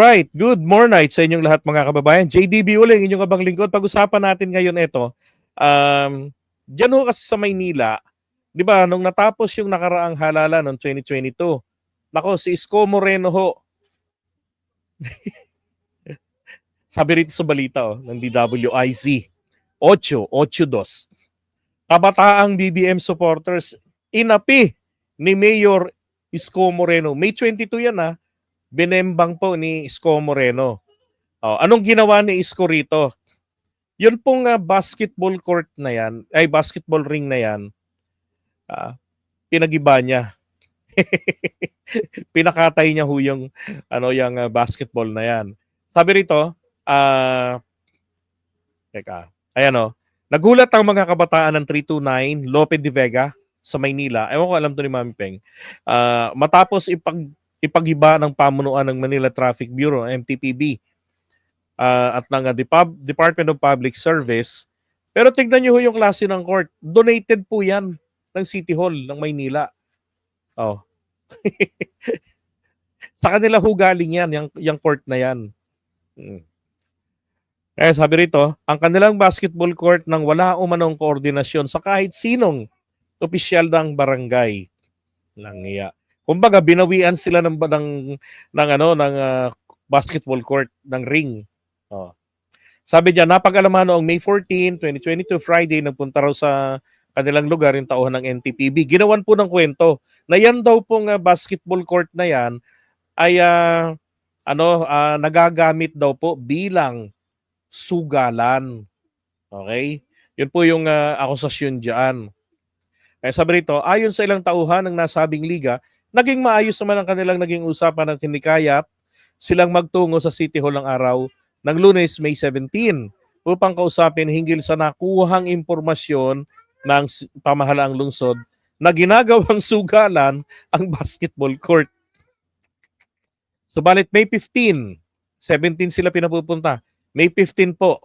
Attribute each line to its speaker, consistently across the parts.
Speaker 1: Alright, good morning sa inyong lahat mga kababayan. JDB uling, inyong abang lingkod. Pag-usapan natin ngayon ito. Um, Diyan ho kasi sa Maynila, di ba, nung natapos yung nakaraang halala noong 2022, nako, si Isko Moreno ho, sabi rito sa balita oh, ng DWIZ, 8, 8-2. Kabataang BBM supporters, inapi ni Mayor Isko Moreno. May 22 yan ha binembang po ni Isko Moreno. Oh, anong ginawa ni Isko rito? Yun pong ah, basketball court na yan, ay basketball ring na yan, ah, pinagiba niya. Pinakatay niya ho yung, ano, yung ah, basketball na yan. Sabi rito, ah, teka, ayan o, nagulat ang mga kabataan ng 329 Lope de Vega sa Maynila. Ewan ko alam to ni Mami Peng. Ah, matapos ipag ipagiba ng pamunuan ng Manila Traffic Bureau, MTPB, ah, at ng ah, Depab- Department of Public Service. Pero tignan niyo ho yung klase ng court. Donated po yan ng City Hall ng Maynila. Oh. Sa kanila ho galing yan, yung, yung court na yan. Hmm. Eh, sabi rito, ang kanilang basketball court nang wala umanong koordinasyon sa kahit sinong opisyal ng barangay. Lang iya. Kumbaga binawian sila ng ng ng ano ng ah, basketball court ng ring. Oh. Sabi niya napag-alaman noong May 14, 2022 Friday nagpunta raw sa kanilang lugar yung tauhan ng NTPB. Ginawan po ng kwento na yan daw pong ah, basketball court na yan ay ah, ano ah, nagagamit daw po bilang sugalan. Okay? Yun po yung ah, akusasyon diyan. Kaya sabi rito, ayon sa ilang tauhan ng nasabing liga, naging maayos naman ang kanilang naging usapan ng tinikayat silang magtungo sa City Hall ng araw ng lunes, May 17 upang kausapin hinggil sa nakuhang impormasyon ng pamahalaang lungsod na ginagawang sugalan ang basketball court. Subalit May 15, 17 sila pinapupunta. May 15 po,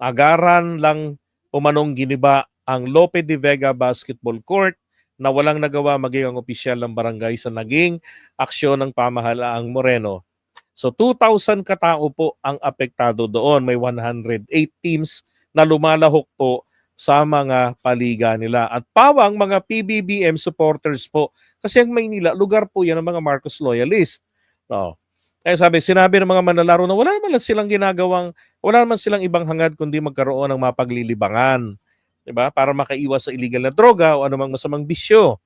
Speaker 1: agaran lang umanong giniba ang Lope de Vega Basketball Court na walang nagawa maging ang opisyal ng barangay sa naging aksyon ng pamahalaang Moreno. So 2,000 katao po ang apektado doon. May 108 teams na lumalahok po sa mga paliga nila. At pawang mga PBBM supporters po. Kasi ang Maynila, lugar po yan ng mga Marcos loyalist. No. Kaya sabi, sinabi ng mga manlalaro na wala naman lang silang ginagawang, wala naman silang ibang hangad kundi magkaroon ng mapaglilibangan. 'Di ba? Para makaiwas sa illegal na droga o anumang masamang bisyo.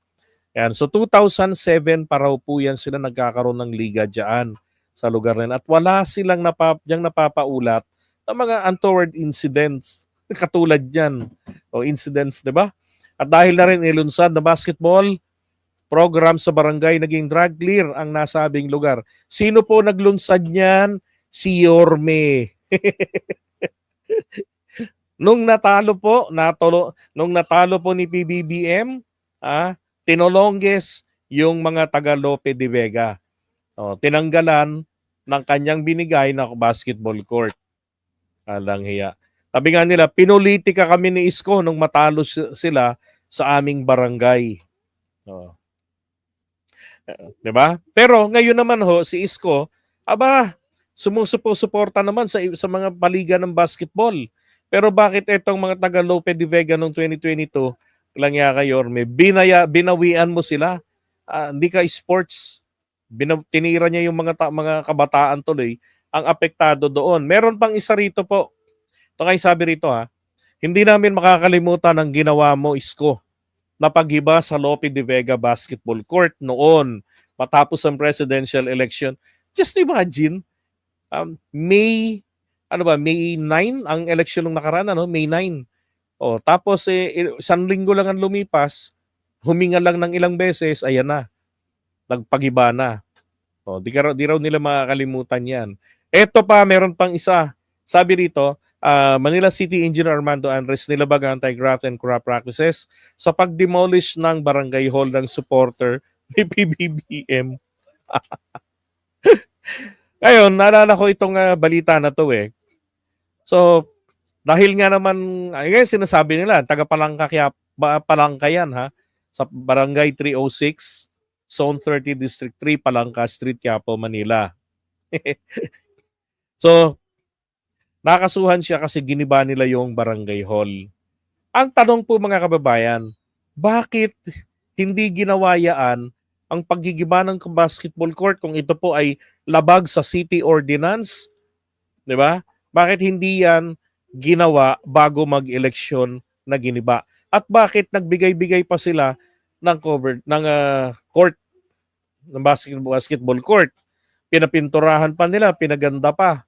Speaker 1: Yan. So 2007 pa raw po yan sila nagkakaroon ng liga diyan sa lugar yan. At wala silang napap diyang napapaulat ng mga untoward incidents katulad yan. O incidents, 'di ba? At dahil na rin ilunsad na basketball program sa barangay, naging drug clear ang nasabing lugar. Sino po naglunsad niyan? Si Yorme. Nung natalo po, natalo, nung natalo po ni PBBM, ah, tinolongges yung mga taga Lope de Vega. Oh, tinanggalan ng kanyang binigay na basketball court. Alang hiya. Sabi nga nila, pinulitika kami ni Isko nung matalo si- sila sa aming barangay. Oh. 'Di ba? Pero ngayon naman ho si Isko, aba, sumusuporta naman sa sa mga paliga ng basketball. Pero bakit itong mga taga Lope de Vega noong 2022, lang ya kayo, may binaya, binawian mo sila. Ah, hindi ka sports. Bina, tinira niya yung mga ta- mga kabataan tuloy ang apektado doon. Meron pang isa rito po. Ito kay sabi rito ha. Hindi namin makakalimutan ang ginawa mo, Isko, na paghiba sa Lope de Vega Basketball Court noon matapos ang presidential election. Just imagine, um, May ano ba, May 9 ang election nung nakaraan, ano? May 9. Oh, tapos eh, isang linggo lang ang lumipas, huminga lang ng ilang beses, ayan na. Nagpagiba na. Oh, di, ka, di raw nila makakalimutan yan. Eto pa, meron pang isa. Sabi rito, ah, Manila City Engineer Armando Andres nilabag ang anti-graft and corrupt practices sa pag-demolish ng barangay hall ng supporter ni PBBM. Ngayon, naalala ko itong ah, balita na to eh. So, dahil nga naman, ay ngayon sinasabi nila, taga Palangka, kaya, Palangka yan ha, sa Barangay 306, Zone 30, District 3, Palangka Street, Quiapo, Manila. So, nakasuhan siya kasi giniba nila yung barangay hall. Ang tanong po mga kababayan, bakit hindi ginawa yaan ang paggigiba ng basketball court kung ito po ay labag sa city ordinance? 'Di ba? Bakit hindi yan ginawa bago mag-eleksyon na giniba? At bakit nagbigay-bigay pa sila ng cover ng ah, court ng basketball, court? Pinapinturahan pa nila, pinaganda pa.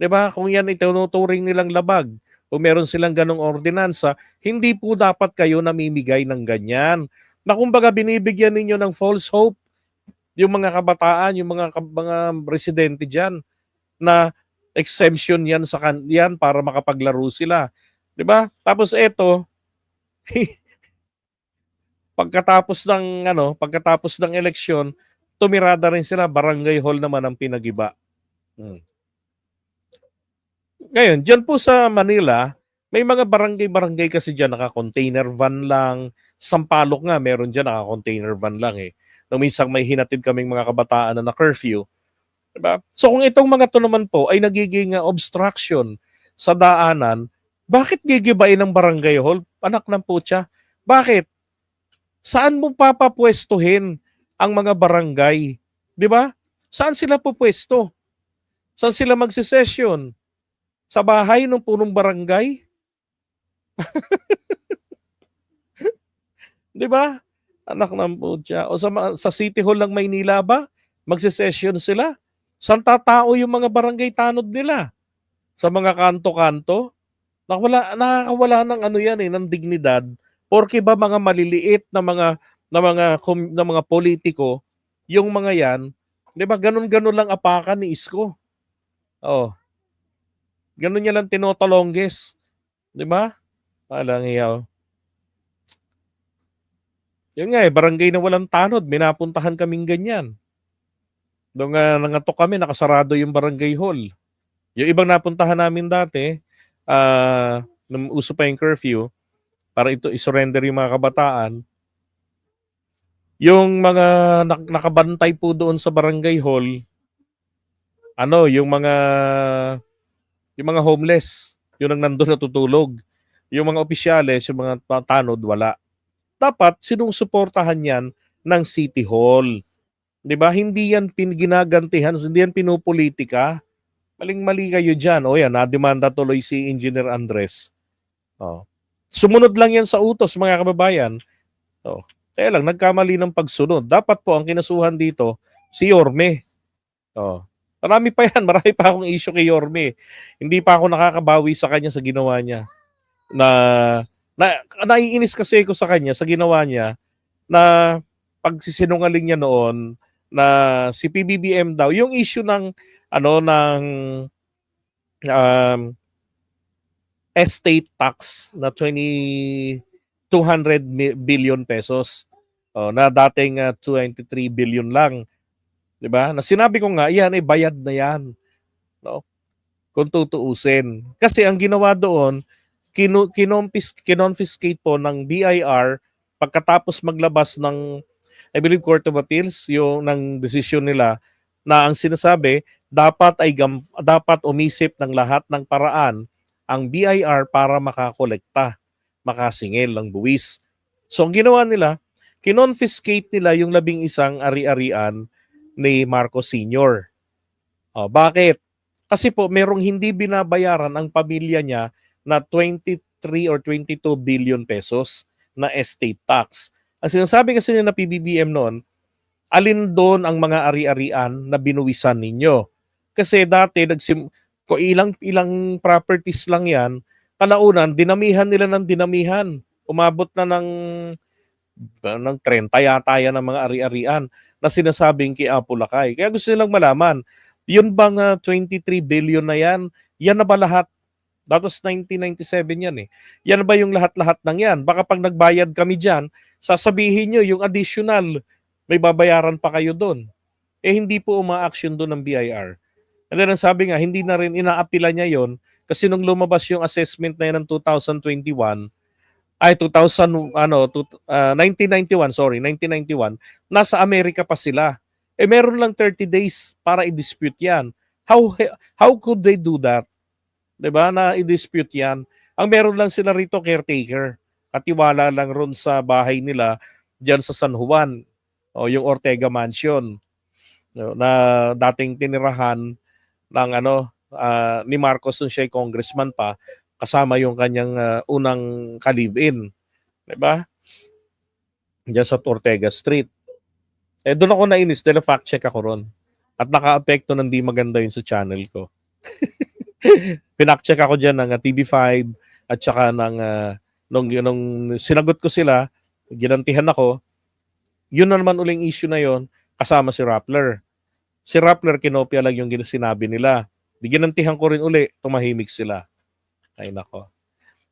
Speaker 1: 'Di ba? Kung yan itinuturing nilang labag, kung meron silang ganong ordinansa, hindi po dapat kayo namimigay ng ganyan. Na kumbaga binibigyan ninyo ng false hope yung mga kabataan, yung mga mga residente diyan na exemption yan sa kan yan para makapaglaro sila. 'Di ba? Tapos eto pagkatapos ng ano, pagkatapos ng eleksyon, tumirada rin sila, barangay hall naman ang pinagiba. Hmm. Ngayon, dyan po sa Manila, may mga barangay-barangay kasi dyan, naka-container van lang. Sampalok nga, meron dyan, naka-container van lang eh. Nung minsan may hinatid kaming mga kabataan na na-curfew. Diba? So kung itong mga to naman po ay nagiging uh, obstruction sa daanan, bakit gigibain ng barangay hall? Anak ng putya. Bakit? Saan mo papapwestuhin ang mga barangay? Di ba? Saan sila pupwesto? Saan sila magsisesyon? Sa bahay ng punong barangay? Di ba? Anak ng putya. O sa, sa City Hall ng Maynila ba? Magsisession sila? Saan tatao yung mga barangay tanod nila? Sa mga kanto-kanto? Nakawala, nakakawala ng ano yan eh, ng dignidad. Porke ba mga maliliit na mga na mga na mga politiko, yung mga yan, 'di ba? Ganun-ganun lang apakan ni Isko. Oh. Ganun niya lang tinotolongges. 'Di ba? Palang iyaw. Yun nga eh, barangay na walang tanod, minapuntahan kaming ganyan. Doon nga nangatok kami, nakasarado yung barangay hall. Yung ibang napuntahan namin dati, ah, nung uso pa yung curfew, para ito isurrender yung mga kabataan, yung mga nak- nakabantay po doon sa barangay hall, ano, yung mga yung mga homeless, yung ang nandun natutulog. Yung mga opisyales, yung mga ta- tanod, wala. Dapat sinusuportahan yan ng City Hall. 'Di ba? Hindi yan pin ginagantihan, hindi yan pinopolitika. Maling-mali kayo diyan. O yan, nademanda tuloy si Engineer Andres. Oh. Sumunod lang yan sa utos, mga kababayan. Oh. Kaya lang, nagkamali ng pagsunod. Dapat po ang kinasuhan dito, si Yorme. Oh. Marami pa yan, marami pa akong issue kay Yorme. Hindi pa ako nakakabawi sa kanya sa ginawa niya. Na, na naiinis kasi ako sa kanya sa ginawa niya na pagsisinungaling niya noon na si PBBM daw, yung issue ng ano ng um, estate tax na 20 200 mi- billion pesos. Oh, na dating ah, 23 billion lang. 'Di ba? Na sinabi ko nga, yan ay bayad na yan. No? Kung tutuusin. Kasi ang ginawa doon, kinu- kinompis- kinonfiscate po ng BIR pagkatapos maglabas ng I believe Court of Appeals yung ng desisyon nila na ang sinasabi dapat ay gam- dapat umisip ng lahat ng paraan ang BIR para makakolekta, makasingil ng buwis. So ang ginawa nila, kinonfiscate nila yung labing isang ari-arian ni Marcos Sr. Oh, bakit? Kasi po merong hindi binabayaran ang pamilya niya na 23 or 22 billion pesos na estate tax. Ang sinasabi kasi nila na PBBM noon, alin doon ang mga ari-arian na binuwisan ninyo? Kasi dati nagsim ko ilang ilang properties lang 'yan, kalaunan dinamihan nila ng dinamihan. Umabot na ng ng 30 yata yan ng mga ari-arian na sinasabing kay Apo Lakay. Kaya gusto nilang malaman, yun bang ah, 23 billion na yan, yan na ba lahat? That was 1997 yan eh. Yan ba yung lahat-lahat ng yan? Baka pag nagbayad kami dyan, sasabihin nyo yung additional, may babayaran pa kayo doon. Eh hindi po uma-action doon ng BIR. And then ang sabi nga, hindi na rin inaapila niya yon kasi nung lumabas yung assessment na yan ng 2021, ay 2000 ano to, ah, 1991 sorry 1991 nasa Amerika pa sila eh meron lang 30 days para i-dispute yan How how could they do that? 'Di ba? Na i-dispute 'yan. Ang meron lang sila rito caretaker. Katiwala lang ron sa bahay nila diyan sa San Juan o yung Ortega Mansion na dating tinirahan ng ano ah, ni Marcos nung siya congressman pa kasama yung kanyang ah, unang kalibin. 'Di ba? Diyan sa Ortega Street. Eh doon ako nainis dahil fact check ako ron. At naka-apekto ng di maganda yun sa channel ko. Pinak-check ako diyan ng ah, TV5 at saka ng ah, nung, nung sinagot ko sila, ginantihan ako, yun na naman uling issue na yon kasama si Rappler. Si Rappler kinopya lang yung sinabi nila. Di ginantihan ko rin uli, tumahimik sila. Ay nako.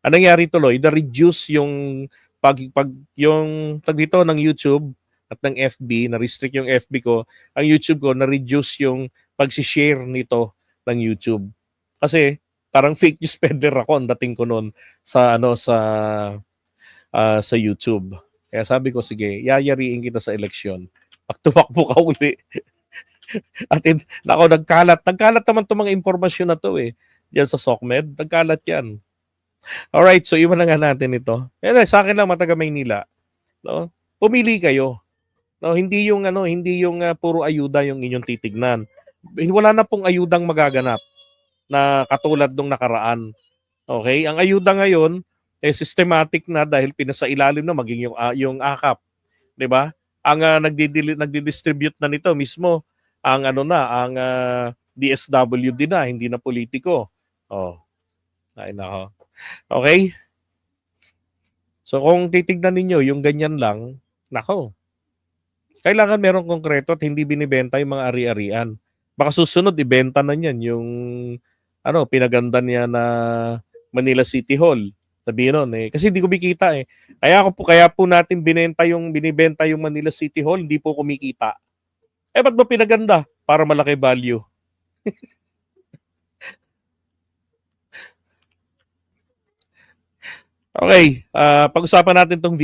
Speaker 1: Anong nangyari tuloy? The-reduce yung pag, pag yung tag dito ng YouTube at ng FB, na-restrict yung FB ko, ang YouTube ko, na-reduce yung pag-share nito ng YouTube. Kasi parang fake news peddler ako ang dating ko noon sa ano sa ah, sa YouTube. Kaya sabi ko sige, yayariin kita sa eleksyon. Pag tumakbo ka uli. At in, nako nagkalat, nagkalat naman 'tong mga impormasyon na to eh. Diyan sa SOCMED, nagkalat 'yan. Alright, so iwan na nga natin ito. Eh, sa akin lang mataga Maynila. No? Pumili kayo. No, hindi yung ano, hindi yung ah, puro ayuda yung inyong titignan. Wala na pong ayudang magaganap na katulad nung nakaraan. Okay? Ang ayuda ngayon eh systematic na dahil pinasailalim na maging yung ah, yung akap, 'di ba? Ang uh, nagdi nagdi-distribute na nito mismo ang ano na, ang ah, DSWD na, hindi na politiko. Oh. Ay nako. Okay? So kung titignan ninyo yung ganyan lang, nako. Kailangan merong konkreto at hindi binibenta yung mga ari-arian. Baka susunod ibenta na niyan yung ano, pinaganda niya na Manila City Hall. Sabihin nun eh. Kasi hindi ko makita eh. Kaya ako po, kaya po natin binenta yung, binibenta yung Manila City Hall, hindi po kumikita. Eh, ba't ba pinaganda? Para malaki value. okay, ah, pag-usapan natin tong